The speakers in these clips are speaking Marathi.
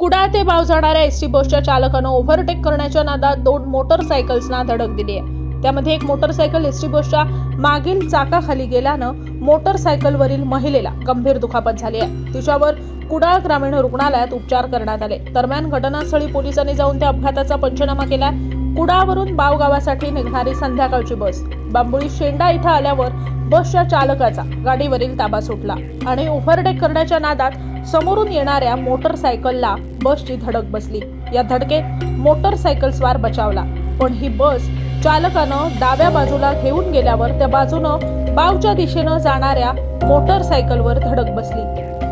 कुडाळ ते बाव जाणाऱ्या एसटी बसच्या चालकानं ओव्हरटेक करण्याच्या नादात दोन मोटरसायकल्सना धडक दिली आहे. त्यामध्ये एक मोटरसायकल एसटी बसच्या मागील चाकाखाली गेल्यानं मोटरसायकलवरील महिलेला गंभीर दुखापत झाली आहे. तिच्यावर कुडाळ ग्रामीण रुग्णालयात उपचार करण्यात आले. दरम्यान घटनास्थळी पोलिसांनी जाऊन त्या अपघाताचा पंचनामा केला कुडाळवरून बाव गावासाठी निघणारी संध्याकाळची बस. बांबुळी शेंडा इथं आल्यावर बसच्या चालकाचा गाडीवरील ताबा सुटला आणि ओव्हरटेक करण्याच्या नादात समोरून येणाऱ्या मोटरसायकलला बसची धडक बसली. या धडकेत मोटरसायकल स्वार बचावला. पण ही बस चालकानं डाव्या बाजूला घेऊन गेल्यावर त्या बाजूनं बावच्या दिशेनं जाणाऱ्या मोटरसायकलवर धडक बसली.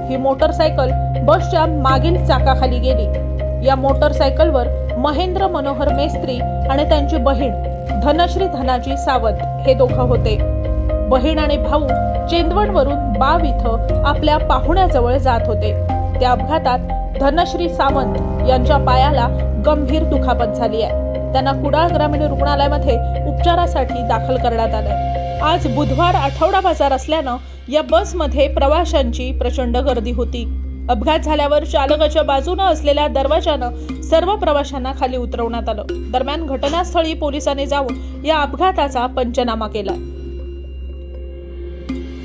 ही मोटरसायकल बसच्या मागील चाकाखाली गेली. या मोटरसायकलवर महेंद्र मनोहर मेस्त्री आणि त्यांची बहीण धनश्री धनाजी सावंत हे दोघं होते. बहीण आणि भाऊ चेंदवडवरून बाव इथं आपल्या पाहुण्याजवळ जात होते. त्या अपघातात धनश्री सावंत यांच्या पायाला गंभीर दुखापत झाली आहे. त्यांना कुडाळ ग्रामीण रुग्णालयामध्ये उपचारासाठी दाखल करण्यात आलंय. आज बुधवार आठवडा बाजार असल्यानं या बसमध्ये प्रवाशांची प्रचंड गर्दी होती. अपघात झाल्यावर चालकाच्या बाजूनं असलेल्या दरवाजानं सर्व प्रवाशांना खाली उतरवण्यात आलं. दरम्यान घटनास्थळी पोलिसांनी जाऊन या अपघाताचा पंचनामा केला thank you